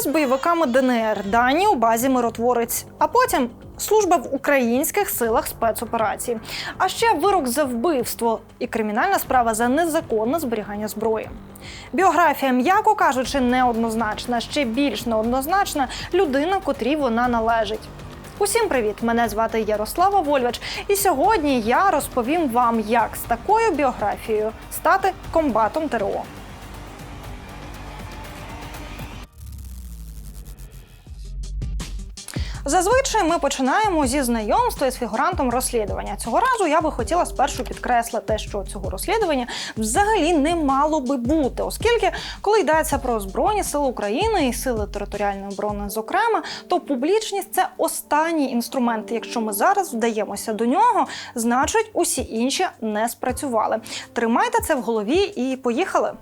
з бойовиками ДНР, дані у базі миротворець, а потім служба в українських силах спецоперацій. А ще вирок за вбивство і кримінальна справа за незаконне зберігання зброї. Біографія, м'яко кажучи, неоднозначна, ще більш неоднозначна людина, котрій вона належить. Усім привіт! Мене звати Ярослава Вольвач, і сьогодні я розповім вам, як з такою біографією стати комбатом ТРО. Зазвичай ми починаємо зі знайомства з фігурантом розслідування. Цього разу я би хотіла спершу підкреслити, що цього розслідування взагалі не мало би бути, оскільки, коли йдеться про збройні сили України і сили територіальної оборони, зокрема, то публічність це останній інструмент. Якщо ми зараз вдаємося до нього, значить усі інші не спрацювали. Тримайте це в голові і поїхали.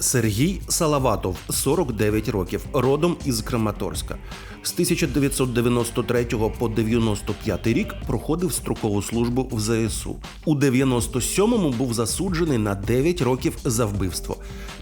Сергій Салаватов, 49 років, родом із Краматорська. З 1993 по 95 рік проходив строкову службу в ЗСУ. У 97-му був засуджений на 9 років за вбивство.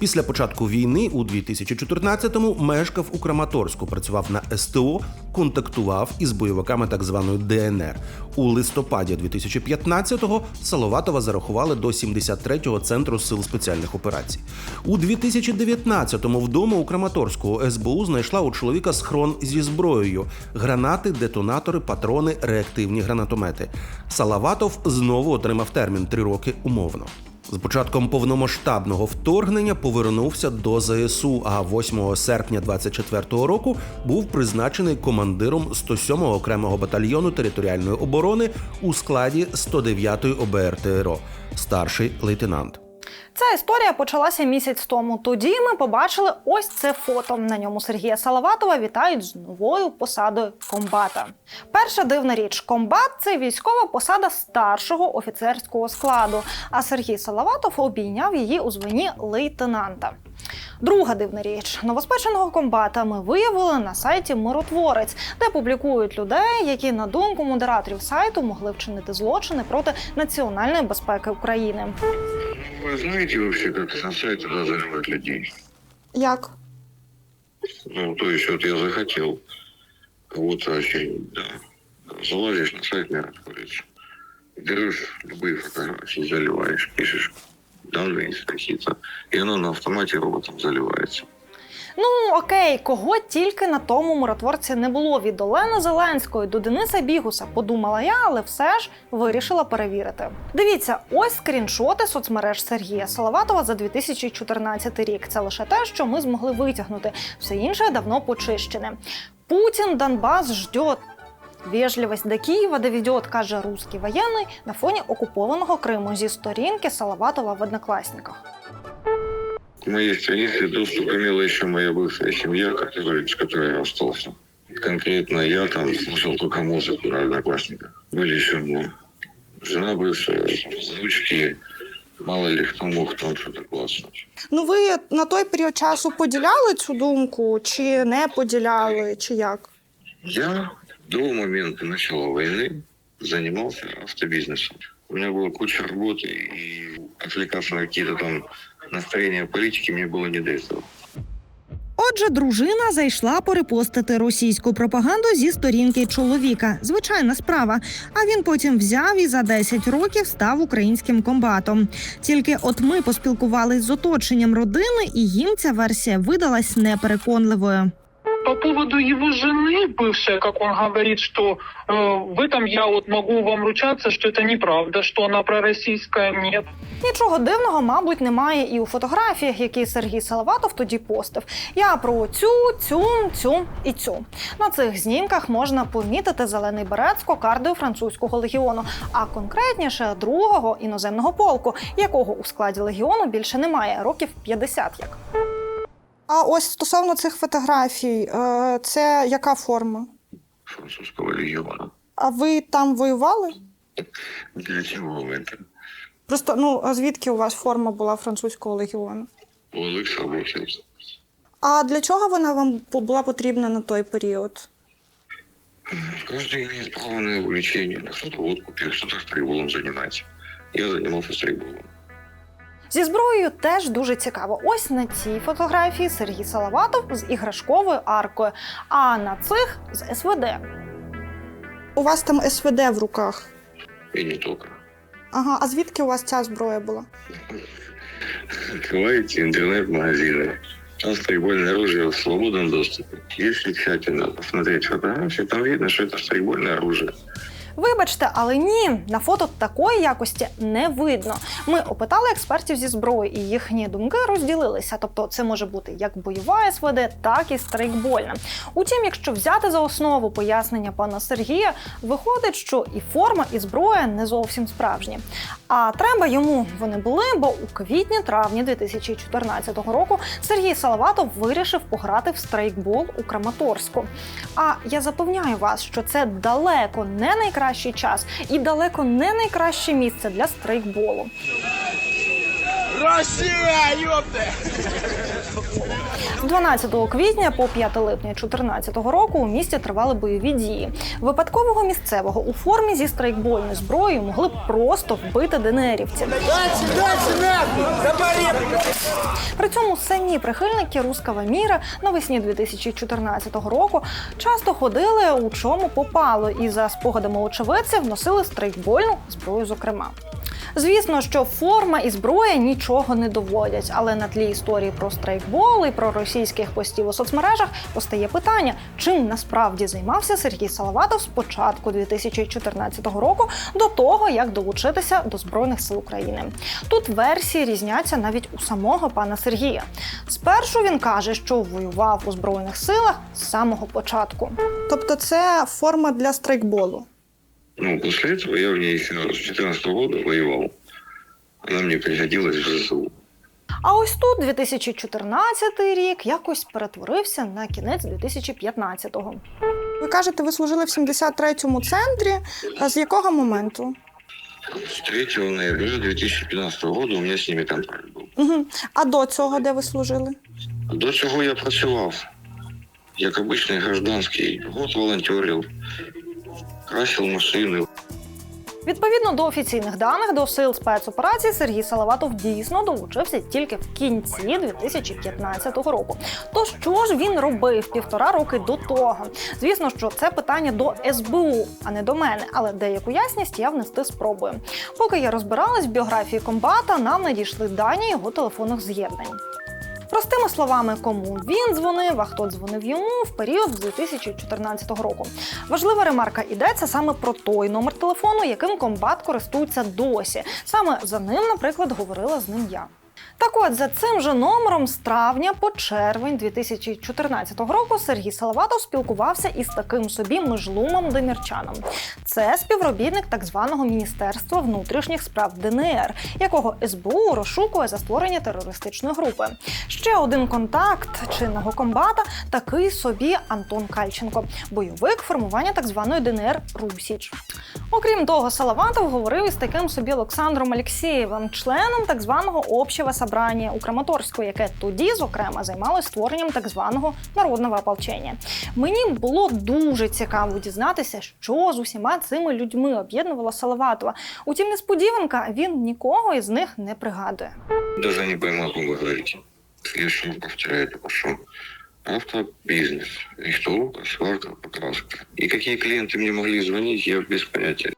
Після початку війни у 2014-му мешкав у Краматорську, працював на СТО, контактував із бойовиками так званої ДНР. У листопаді 2015-го Салаватова зарахували до 73-го центру сил спеціальних операцій. У 2019-му вдома у Краматорську СБУ знайшла у чоловіка схрон зі зброєю: гранати, детонатори, патрони, реактивні гранатомети. Салаватов знову отримав термін три роки умовно. З початком повномасштабного вторгнення повернувся до ЗСУ. А 8 серпня 24-го року був призначений командиром 107-го окремого батальйону територіальної оборони у складі 109-ї ОБР ТРО, старший лейтенант. Ця історія почалася місяць тому. Тоді ми побачили ось це фото. На ньому Сергія Салаватова вітають з новою посадою комбата. Перша дивна річ: комбат це військова посада старшого офіцерського складу. А Сергій Салаватов обійняв її у званні лейтенанта. Друга дивна річ: новоспеченого комбата ми виявили на сайті Миротворець, де публікують людей, які, на думку модераторів сайту, могли вчинити злочини проти національної безпеки України. Вы знаете вообще, как на сайте разыгрывать людей? Як? Ну, то есть вот я захотел кого-то очень, да, залазишь на сайт миротворец, берешь любые фотографии, заливаешь, пишешь данные какие-то, и оно на автомате роботом заливается. Ну окей, кого тільки на тому миротворці не було від Олени Зеленської до Дениса Бігуса, подумала я, але все ж вирішила перевірити. Дивіться, ось скріншоти соцмереж Сергія Салаватова за 2014 рік. Це лише те, що ми змогли витягнути. Все інше давно почищене. Путін Донбас ждет. Вежливость до Києва доведет, каже русський воєнний на фоні окупованого Криму зі сторінки Салаватова в однокласниках К моей странице доступ имела еще моя бывшая семья, которая, с которой я остался. Конкретно я там слушал только музыку на одноклассниках. Были еще ну, жена бывшая, внучки, мало ли кто мог там что-то класснуть. Ну, ви на той період часу поділяли цю думку, чи не поділяли, чи як? Я до момента начала войны занимался автобизнесом. У меня была куча работы, и отвлекаться на какие-то там настроения политики мне было не до этого. Отже, дружина зайшла перепостити російську пропаганду зі сторінки чоловіка. Звичайна справа. А він потім взяв і за 10 років став українським комбатом. Тільки от ми поспілкувались з оточенням родини, і їм ця версія видалась непереконливою По поводу его жены, бывшая, как он говорит, что э, в этом я вот могу вам ручаться, что это неправда, что она пророссийская, нет. Нічого дивного, мабуть, немає і у фотографіях, які Сергій Салаватов тоді постив. Я про цю, цю, цю і цю. На цих знімках можна помітити зелений берет з кокардою французького легіону, а конкретніше другого іноземного полку, якого у складі легіону більше немає, років 50 як. А ось стосовно цих фотографій, е, це яка форма? Французского легиона. А ви там воювали? Для чего вы это? Просто ну а звідки у вас форма була французького легіону? OLX работает. А для чого вона вам по- була потрібна на той період? Каждый имеет право на увлечение. Кто-то водку пьет, кто-то стрейболом занимается. Я занимался стрейболом. Зі зброєю теж дуже цікаво. Ось на цій фотографії Сергій Салаватов з іграшковою аркою, а на цих з СВД. У вас там СВД в руках. И не только. Ага, а звідки у вас ця зброя була? Открываете интернет-магазины. Там стрейбольное оружие в свободном доступе. Если тщательно посмотреть фотографии, там видно, что это стрейбольное оружие. Вибачте, але ні, на фото такої якості не видно. Ми опитали експертів зі зброї, і їхні думки розділилися. Тобто, це може бути як бойова СВД, так і стрейкбольна. Утім, якщо взяти за основу пояснення пана Сергія, виходить, що і форма, і зброя не зовсім справжні. А треба йому вони були, бо у квітні-травні 2014 року Сергій Салаватов вирішив пограти в стрейкбол у Краматорську. А я запевняю вас, що це далеко не найкращий час і далеко не найкраще місце для стрейкболу. З 12 квітня по 5 липня 2014 року у місті тривали бойові дії. Випадкового місцевого у формі зі страйкбольною зброєю могли б просто вбити ДНРівців. При цьому самі прихильники руского міра навесні 2014 року часто ходили у чому попало, і за спогадами очевидців носили страйкбольну зброю, зокрема. Звісно, що форма і зброя нічого не доводять, але на тлі історії про страйкбол і про російських постів у соцмережах постає питання, чим насправді займався Сергій Салаватов з початку 2014 року до того, як долучитися до збройних сил України. Тут версії різняться навіть у самого пана Сергія. Спершу він каже, що воював у збройних силах з самого початку. Тобто це форма для страйкболу. Ну, после этого я в ней еще с 2014 года воевал. Она мне пригодилась в ЗСУ. А ось тут 2014 рік якось перетворився на кінець 2015-го. Ви кажете, ви служили в 73-му центрі. А З якого моменту? С 3 ноября 2015 года у меня с ними контракт был. Угу. А до цього де ви служили? До цього я працював як обичний гражданський. Год волонтерів, красив машини. Відповідно до офіційних даних до сил спецоперації Сергій Салаватов дійсно долучився тільки в кінці 2015 року. То що ж він робив півтора роки до того? Звісно, що це питання до СБУ, а не до мене, але деяку ясність я внести спробую. Поки я розбиралась в біографії комбата, нам надійшли дані його телефонних з'єднань. Простими словами, кому він дзвонив, а хто дзвонив йому в період з 2014 року. Важлива ремарка ідеться саме про той номер телефону, яким комбат користується досі. Саме за ним, наприклад, говорила з ним я. Так от, за цим же номером з травня по червень 2014 року Сергій Салаватов спілкувався із таким собі Межлумом Демірчаном. Це співробітник так званого Міністерства внутрішніх справ ДНР, якого СБУ розшукує за створення терористичної групи. Ще один контакт чинного комбата такий собі Антон Кальченко, бойовик формування так званої ДНР Русіч. Окрім того, Салаватов говорив із таким собі Олександром Алєксєєвим, членом так званого общого собрання у Краматорську, яке тоді, зокрема, займалось створенням так званого народного ополчення. Мені було дуже цікаво дізнатися, що з усіма цими людьми об'єднувало Салаватова. Утім, несподіванка він нікого із них не пригадує. Даже не о ком вы говорите. Слишком повторяете, что автобизнес, рихтовка, сварка, покраска. И какие клиенты мне могли звонить, я без понятия.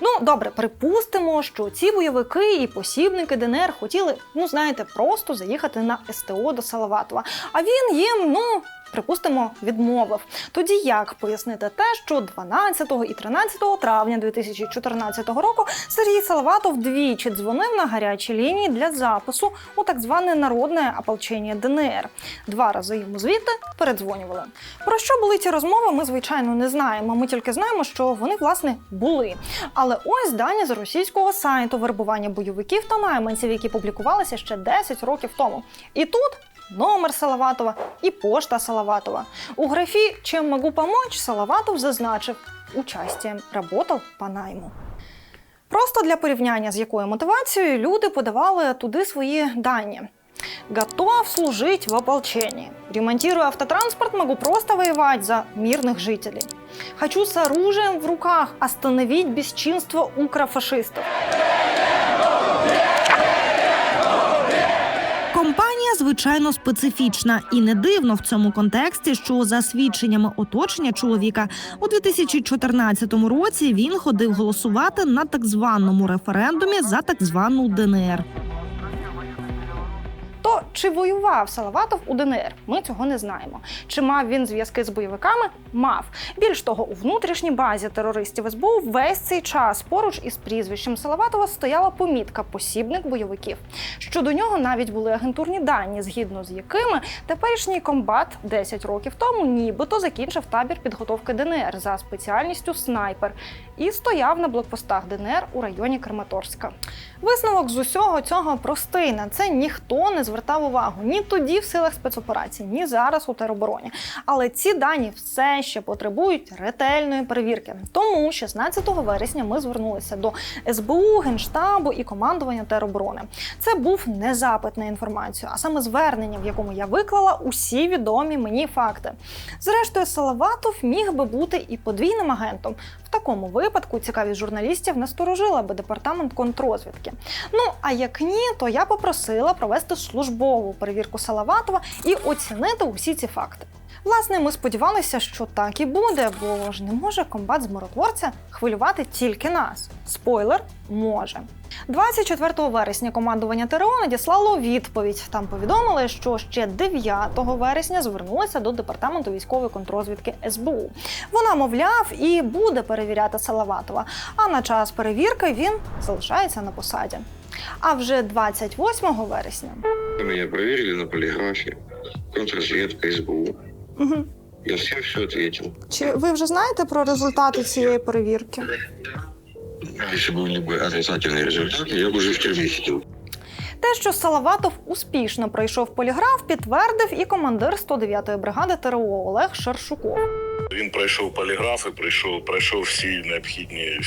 Ну добре, припустимо, що ці бойовики і посібники ДНР хотіли, ну знаєте, просто заїхати на СТО до Салаватова. А він їм, ну. Припустимо, відмовив. Тоді як пояснити те, що 12 і 13 травня 2014 року Сергій Салаватов двічі дзвонив на гарячі лінії для запису у так зване народне ополчення ДНР. Два рази йому звідти передзвонювали. Про що були ці розмови, ми звичайно не знаємо. Ми тільки знаємо, що вони власне були. Але ось дані з російського сайту вербування бойовиків та найманців, які публікувалися ще 10 років тому. І тут номер Салаватова і пошта Салаватова. У графі «Чим могу помочь» Салаватов зазначив участием работал по найму. Просто для порівняння, з якою мотивацією люди подавали туди свої дані. Готов служить в ополчении. Ремонтируя автотранспорт, могу просто воевать за мирных жителей. Хочу с оружием в руках остановить бесчинство укрофашистов. Компанія звичайно специфічна, і не дивно в цьому контексті, що за свідченнями оточення чоловіка у 2014 році він ходив голосувати на так званому референдумі за так звану ДНР. То чи воював Салаватов у ДНР? Ми цього не знаємо. Чи мав він зв'язки з бойовиками? Мав. Більш того, у внутрішній базі терористів СБУ весь цей час поруч із прізвищем Салаватова стояла помітка посібник бойовиків. Щодо нього навіть були агентурні дані, згідно з якими теперішній комбат 10 років тому нібито закінчив табір підготовки ДНР за спеціальністю снайпер і стояв на блокпостах ДНР у районі Краматорська. Висновок з усього цього простий. На це ніхто не звертав увагу ні тоді в силах спецоперацій, ні зараз у теробороні. Але ці дані все ще потребують ретельної перевірки. Тому 16 вересня ми звернулися до СБУ, Генштабу і командування тероборони. Це був не запит на інформацію, а саме звернення, в якому я виклала усі відомі мені факти. Зрештою, Салаватов міг би бути і подвійним агентом. В такому випадку цікавість журналістів насторожила би департамент контрозвідки. Ну а як ні, то я попросила провести службову перевірку Салаватова і оцінити усі ці факти. Власне, ми сподівалися, що так і буде, бо ж не може комбат з миротворця хвилювати тільки нас. Спойлер може. 24 вересня командування ТРО надіслало відповідь. Там повідомили, що ще 9 вересня звернулися до департаменту військової контрозвідки СБУ. Вона, мовляв, і буде перевіряти Салаватова. А на час перевірки він залишається на посаді. А вже 28 вересня Меня проверили на полиграфе. Контрразведка, СБУ. Угу. Я всем все ответил. Чи ви вже знаєте про результати цієї перевірки? Если были бы отрицательные результаты, я бы уже в тюрьме сидел. Те, що Салаватов успішно пройшов поліграф, підтвердив і командир 109-ї бригади ТРО Олег Шершуков. Він пройшов поліграфи, пройшов, пройшов всі необхідні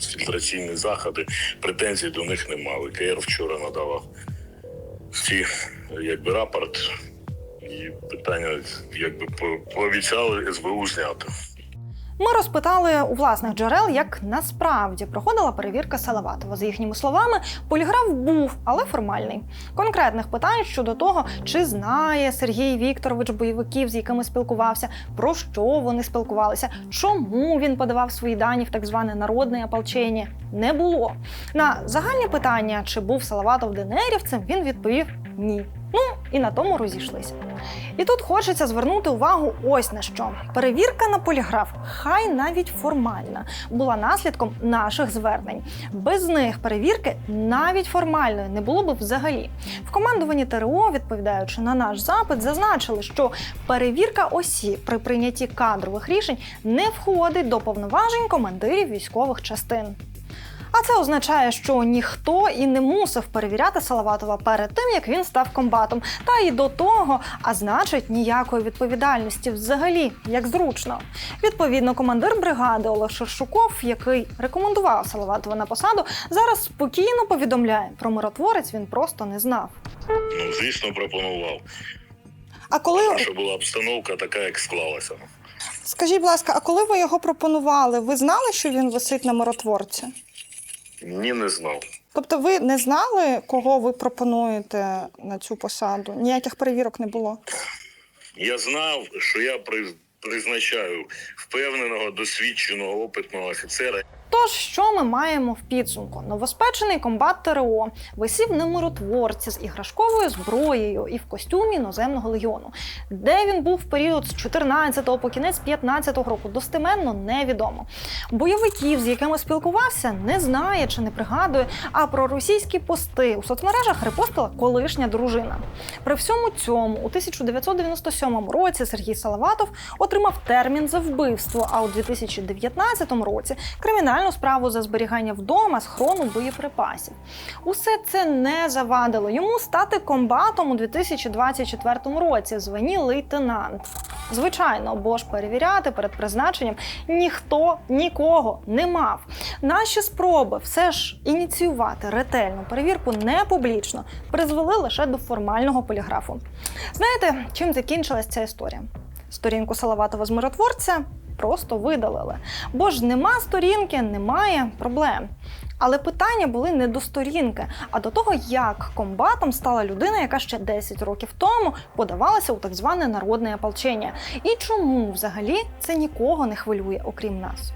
фільтраційні заходи. Претензій до них немає. КР вчора надавав всі якби рапорт. і питання, якби по- пообіцяли СБУ зняти. Ми розпитали у власних джерел, як насправді проходила перевірка Салаватова. За їхніми словами, поліграф був, але формальний. Конкретних питань щодо того, чи знає Сергій Вікторович бойовиків, з якими спілкувався, про що вони спілкувалися, чому він подавав свої дані в так зване народне ополчення, не було. На загальні питання, чи був Салаватов ДНРівцем, він відповів ні. Ну і на тому розійшлися. І тут хочеться звернути увагу ось на що. Перевірка на поліграф, хай навіть формальна, була наслідком наших звернень. Без них перевірки навіть формальної не було би взагалі. В командуванні ТРО, відповідаючи на наш запит, зазначили, що перевірка осіб при прийнятті кадрових рішень не входить до повноважень командирів військових частин. А це означає, що ніхто і не мусив перевіряти Салаватова перед тим, як він став комбатом, та й до того, а значить, ніякої відповідальності взагалі, як зручно. Відповідно, командир бригади Олег Шершуков, який рекомендував Салаватова на посаду, зараз спокійно повідомляє про миротворець. Він просто не знав. Ну, звісно, пропонував. А коли Що була обстановка така, як склалася. скажіть, будь ласка, а коли ви його пропонували, ви знали, що він висить на миротворці? Ні, не знав. Тобто, ви не знали, кого ви пропонуєте на цю посаду? Ніяких перевірок не було. Я знав, що я приз- призначаю впевненого, досвідченого, опитного офіцера, Тож, що ми маємо в підсумку? Новоспечений комбат ТРО висів на миротворці з іграшковою зброєю і в костюмі іноземного легіону. Де він був в період з 14 по кінець 15 року, достеменно невідомо. Бойовиків, з якими спілкувався, не знає чи не пригадує. А про російські пости у соцмережах репостила колишня дружина. При всьому цьому у 1997 році Сергій Салаватов отримав термін за вбивство. А у 2019 році кримінальну справу за зберігання вдома схрону боєприпасів. Усе це не завадило йому стати комбатом у 2024 році в званні лейтенант. Звичайно, бо ж перевіряти перед призначенням ніхто нікого не мав. Наші спроби все ж ініціювати ретельну перевірку не публічно призвели лише до формального поліграфу. Знаєте, чим закінчилась ця історія? Сторінку Салаватова з миротворця просто видалили. Бо ж нема сторінки, немає проблем. Але питання були не до сторінки, а до того, як комбатом стала людина, яка ще 10 років тому подавалася у так зване народне ополчення. І чому взагалі це нікого не хвилює, окрім нас.